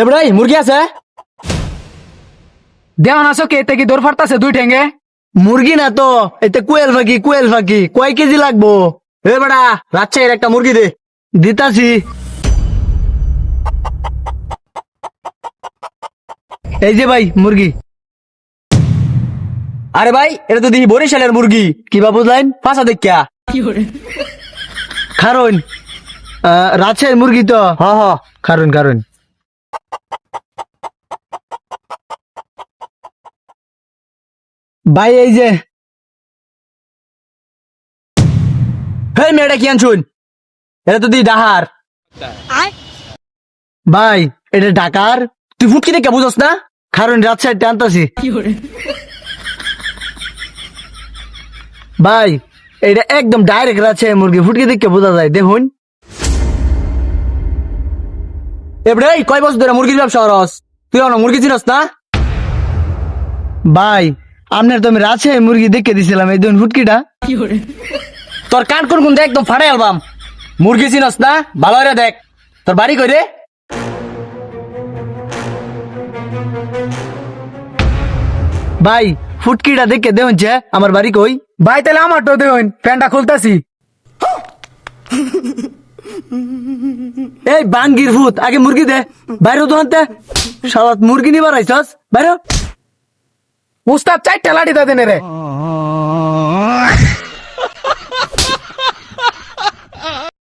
এবারে মুরগি আছে? দেওয়া না চোখে এতে কি দৌড় ফাটতাছে দুই ঠেঙ্গে মুরগি না তো এতে কুয়েল ফাঁকি কুয়েল ফাঁকি কয় কেজি লাগবো? এ বেড়া রাজশাহীর একটা মুরগি দে। দিতাছি। এই যে ভাই মুরগি। আরে ভাই এটা তো দেখি বরিশালের মুরগি। কিবা বুঝলেন? পাশা দেখিয়া। কারণ আহ, রাজশাহীর মুরগি তো? হ হ। কারণ কারণ ভাই এই যে। হেই মেয়েটা কি আনছুন? এটা তো দি ডাহার। ভাই এটা ঢাকার তুই ফুটকি দেখে বুঝস না? কারণ রাজশাহী টানতাছি ভাই এটা একদম ডাইরেক্ট রাজশাহী মুরগি ফুটকি দেখে বোঝা যায়। দেখুন। এবারে কয় বছর ধরে মুরগির ব্যবসা করস? তুই মুরগি চিনস না? ভাই আপনার তো আমি রাজশাহী মুরগি দেখে দিছিলাম এই দেখুন ফুটকিটা। তোর কান কোন কোন দেখ একদম ফাড়ে অ্যালবাম মুরগি চিনস না ভালো করে দেখ। তোর বাড়ি কই রে? ভাই ফুটকিটা দেখে দেখুন যে আমার বাড়ি কই? ভাই তাহলে আমার তো দেখুন প্যান্টটা খুলতাছি। এই বাঙ্গির ভূত আগে মুরগি দে বাইরে তো আনতে সালাত মুরগি নিবার আইসস বাইরে উস্তাদ চারটা লাঠি দেন রে